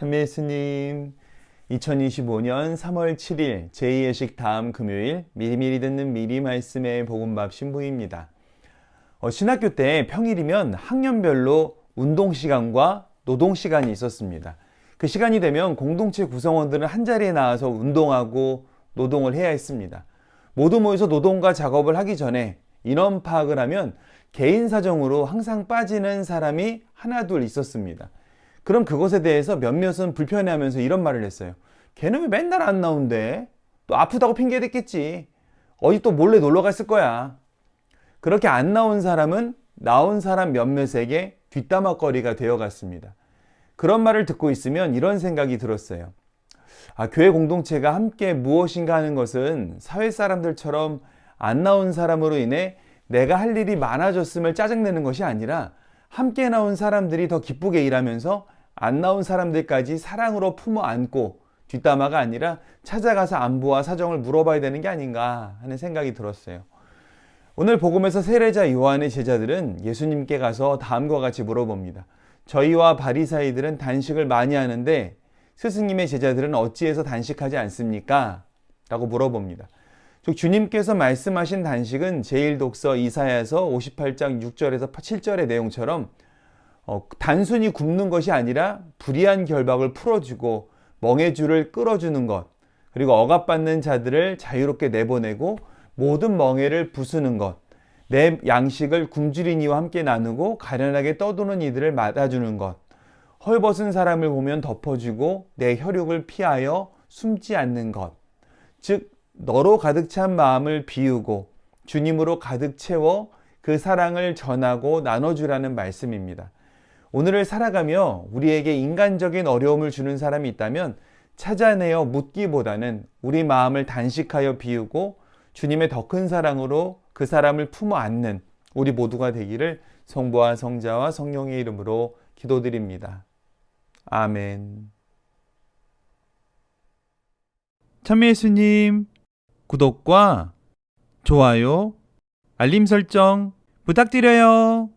참예수님, 2025년 3월 7일 제2예식 다음 금요일 미리미리 듣는 미리 말씀의 복음밥 신부입니다. 어, 신학교 때 평일이면 학년별로 운동 시간과 노동 시간이 있었습니다. 그 시간이 되면 공동체 구성원들은 한 자리에 나와서 운동하고 노동을 해야 했습니다. 모두 모여서 노동과 작업을 하기 전에 인원 파악을 하면 개인 사정으로 항상 빠지는 사람이 하나둘 있었습니다. 그럼 그것에 대해서 몇몇은 불편해하면서 이런 말을 했어요. 걔는 왜 맨날 안 나온대? 또 아프다고 핑계 댔겠지. 어디 또 몰래 놀러 갔을 거야. 그렇게 안 나온 사람은 나온 사람 몇몇에게 뒷담화거리가 되어 갔습니다. 그런 말을 듣고 있으면 이런 생각이 들었어요. 아, 교회 공동체가 함께 무엇인가 하는 것은 사회 사람들처럼 안 나온 사람으로 인해 내가 할 일이 많아졌음을 짜증내는 것이 아니라 함께 나온 사람들이 더 기쁘게 일하면서 안 나온 사람들까지 사랑으로 품어 안고 뒷담화가 아니라 찾아가서 안부와 사정을 물어봐야 되는 게 아닌가 하는 생각이 들었어요. 오늘 복음에서 세례자 요한의 제자들은 예수님께 가서 다음과 같이 물어봅니다. 저희와 바리사이들은 단식을 많이 하는데 스승님의 제자들은 어찌해서 단식하지 않습니까? 라고 물어봅니다. 즉 주님께서 말씀하신 단식은 제1독서 이사야서 58장 6절에서 7절의 내용처럼 어, 단순히 굶는 것이 아니라 불의한 결박을 풀어주고 멍해 줄을 끌어주는 것 그리고 억압받는 자들을 자유롭게 내보내고 모든 멍해를 부수는 것, 내 양식을 굶주린 이와 함께 나누고 가련하게 떠도는 이들을 맞아주는 것, 헐벗은 사람을 보면 덮어주고 내 혈육을 피하여 숨지 않는 것, 즉 너로 가득 찬 마음을 비우고 주님으로 가득 채워 그 사랑을 전하고 나눠주라는 말씀입니다. 오늘을 살아가며 우리에게 인간적인 어려움을 주는 사람이 있다면 찾아내어 묻기보다는 우리 마음을 단식하여 비우고 주님의 더 큰 사랑으로 그 사람을 품어 안는 우리 모두가 되기를 성부와 성자와 성령의 이름으로 기도드립니다. 아멘. 참예수님, 구독과 좋아요, 알림 설정 부탁드려요.